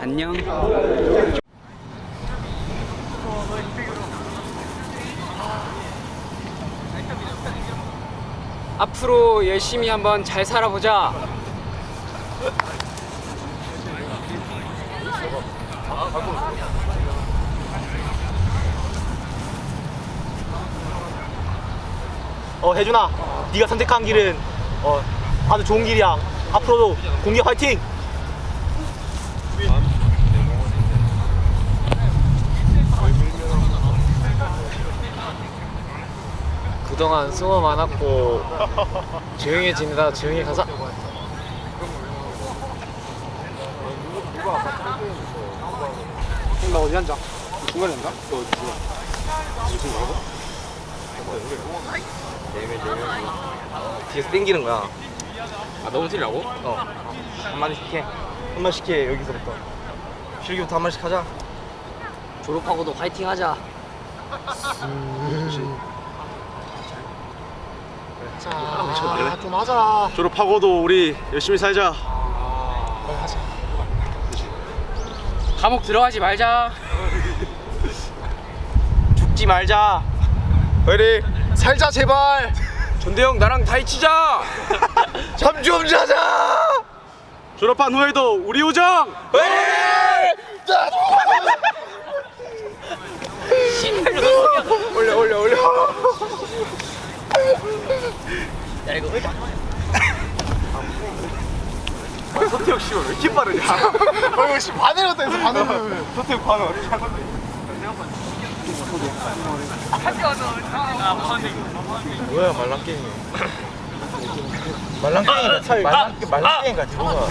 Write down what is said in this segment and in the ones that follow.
안녕. 앞으로 열심히 한번 잘 살아보자. 어 혜준아 네가 선택한 길은 어 아주 좋은 길이야 앞으로도 공개 화이팅 그동안 수고 많았고 조용히 지내다 조용히 가자. 나 어디 앉아? 중간에 앉아? 너 어디 중간? 무슨 거라고? 뒤에서 땡기는 거야 아 너무 틀리라고? 어 한 마디씩 해 한 마디씩 해 여기서부터 실기부터 한 마디씩 하자 졸업하고도 화이팅 하자. 좀 하자. 졸업하고도 우리 열심히 살자 감옥 들어가지 말자. 죽지 말자 화이팅 살자 제발. 전대영 나랑 다이치자. 잠 좀 자자 졸업한 후에도 우리 우정 올려 서태혁 씨왜 이렇게 빠르냐? 어이구 씨 반해렸다 해서 반해를. 서태혁 반응 어떻게 할 건데 뭐야 말랑깽이. 말랑깽이가 차 말랑 말랑깽이가 들어가.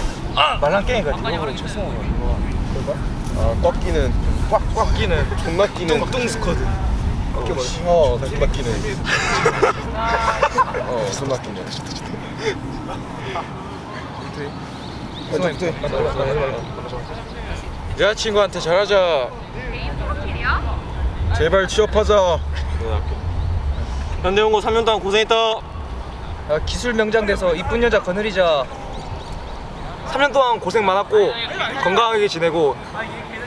말랑깽이가 들어가 최승호가 들어가. 아 꺾기는 꽉 꽉 끼는 존나 끼는. 뚱 스쿼드 어 존나 끼는 어 존나 끼는 여자친구한테 잘하자. 제발 취업하자. 현대용고 3년 동안 고생했다. 아, 기술 명장 돼서 이쁜 여자 거느리자. 3년 동안 고생 많았고 건강하게 지내고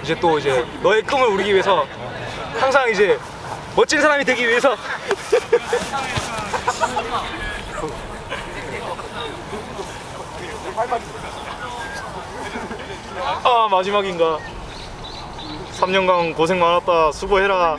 이제 또 이제 너의 꿈을 이루기 위해서 항상 이제 멋진 사람이 되기 위해서. 아 마지막인가? 3년간 고생 많았다. 수고해라